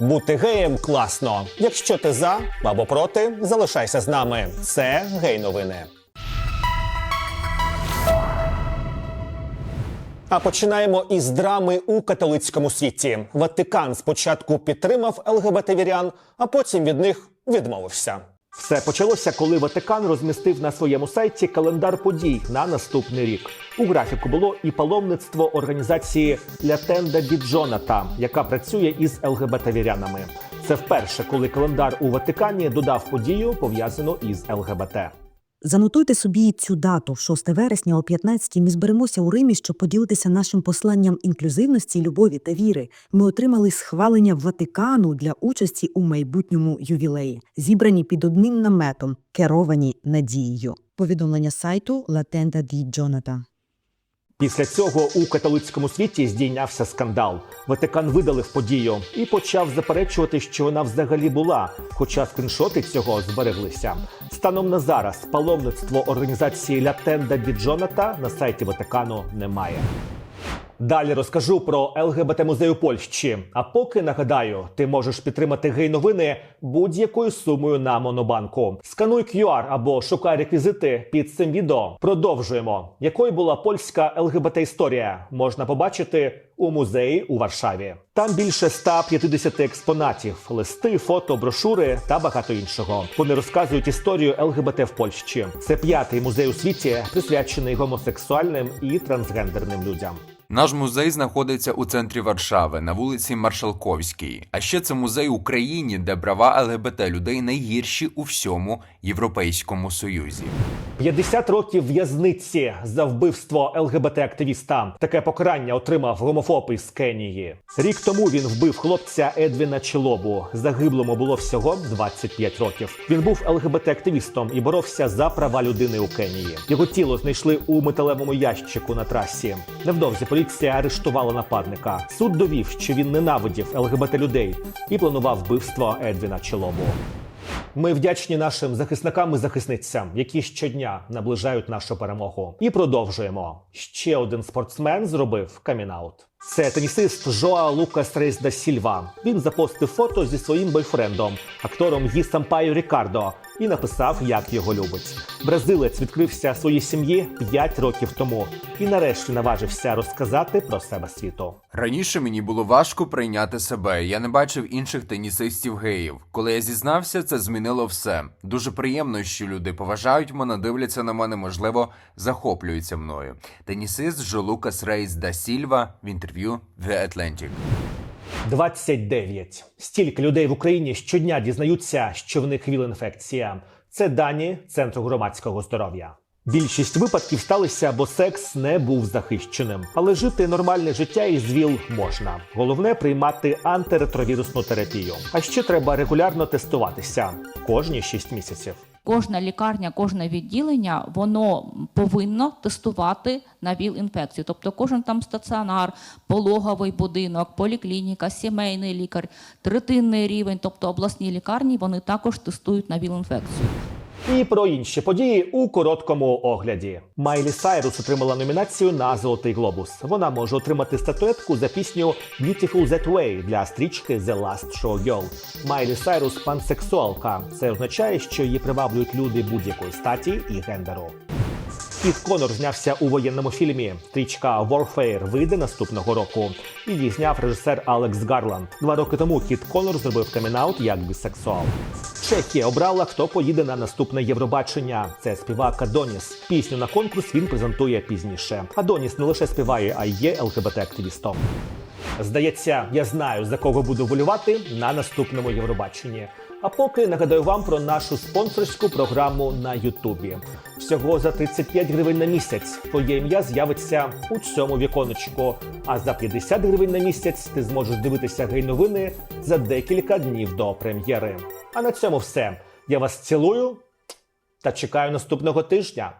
Бути геєм класно. Якщо ти за або проти, залишайся з нами. Це гей новини. А починаємо із драми у католицькому світі. Ватикан спочатку підтримав ЛГБТ-вірян, а потім від них відмовився. Все почалося, коли Ватикан розмістив на своєму сайті календар подій на наступний рік. У графіку було і паломництво організації Лятенда Біджоната, яка працює із ЛГБТ-вірянами. Це вперше, коли календар у Ватикані додав подію, пов'язану із ЛГБТ. Занотуйте собі цю дату, 6 вересня о 15 Ми зберемося у Римі, щоб поділитися нашим посланням інклюзивності, любові та віри. Ми отримали схвалення Ватикану для участі у майбутньому ювілеї, зібрані під одним наметом, керовані надією. Повідомлення сайту Латенда Ді Джоната. Після цього у католицькому світі здійнявся скандал. Ватикан видалив подію і почав заперечувати, що вона взагалі була, хоча скріншоти цього збереглися. Станом на зараз паломництво організації Лятенда Біджоната на сайті Ватикану немає. Далі розкажу про ЛГБТ музей у Польщі. А поки нагадаю, ти можеш підтримати гей-новини будь-якою сумою на монобанку. Скануй QR або шукай реквізити під цим відео. Продовжуємо. Якою була польська ЛГБТ історія? Можна побачити у музеї у Варшаві. Там більше 150 експонатів, листи, фото, брошури та багато іншого. Вони розказують історію ЛГБТ в Польщі. Це п'ятий музей у світі, присвячений гомосексуальним і трансгендерним людям. Наш музей знаходиться у центрі Варшави на вулиці Маршалковській. А ще це музей Україні, де права ЛГБТ людей найгірші у всьому Європейському Союзі. 50 років в'язниці за вбивство ЛГБТ-активіста. Таке покарання отримав гомофоб із Кенії. Рік тому він вбив хлопця Едвіна Чилобу. Загиблому було всього 25 років. Він був ЛГБТ-активістом і боровся за права людини у Кенії. Його тіло знайшли у металевому ящику на трасі. Невдовзі поліція арештувала нападника. Суд довів, що він ненавидів ЛГБТ людей і планував вбивство Едвіна Чилобу. Ми вдячні нашим захисникам і захисницям, які щодня наближають нашу перемогу. І продовжуємо. Ще один спортсмен зробив камінаут. Це тенісист Жоа Лукас Рейс да Сільва. Він запостив фото зі своїм бойфрендом, актором Гі Сампаю Рікардо, і написав, як його любить. Бразилець відкрився своїй сім'ї 5 років тому і нарешті наважився розказати про себе світу. Раніше мені було важко прийняти себе. Я не бачив інших тенісистів геїв. Коли я зізнався, це змінило все. Дуже приємно, що люди поважають мене, дивляться на мене, можливо, захоплюються мною. Тенісист Жолукас Рейс да Сільва в інтерв'ю The Atlantic. 29. Стільки людей в Україні щодня дізнаються, що в них ВІЛ-інфекція. Це дані Центру громадського здоров'я. Більшість випадків сталися, бо секс не був захищеним, але жити нормальне життя із ВІЛ можна. Головне приймати антиретровірусну терапію. А ще треба регулярно тестуватися кожні 6 місяців. Кожна лікарня, кожне відділення воно повинно тестувати на ВІЛ-інфекцію. Тобто кожен там стаціонар, пологовий будинок, поліклініка, сімейний лікар, третинний рівень, тобто обласні лікарні, вони також тестують на ВІЛ-інфекцію. І про інші події у короткому огляді. Майлі Сайрус отримала номінацію на Золотий глобус. Вона може отримати статуетку за пісню Beautiful That Way для стрічки The Last Show Girl. Майлі Сайрус пансексуалка. Це означає, що її приваблюють люди будь-якої статі і гендеру. Кіт Конор знявся у воєнному фільмі. Стрічка Warfare вийде наступного року. Її зняв режисер Алекс Гарланд. Два роки тому Кіт Конор зробив камінаут як бісексуал. Чехія обрала, хто поїде на наступне Євробачення. Це співак Адоніс. Пісню на конкурс він презентує пізніше. Адоніс не лише співає, а й є ЛГБТ-активістом. Здається, я знаю за кого буду волювати на наступному Євробаченні. А поки нагадаю вам про нашу спонсорську програму на Ютубі. Всього за 35 гривень на місяць твоє ім'я з'явиться у цьому віконечку. А за 50 гривень на місяць ти зможеш дивитися гей-новини за декілька днів до прем'єри. А на цьому все. Я вас цілую та чекаю наступного тижня.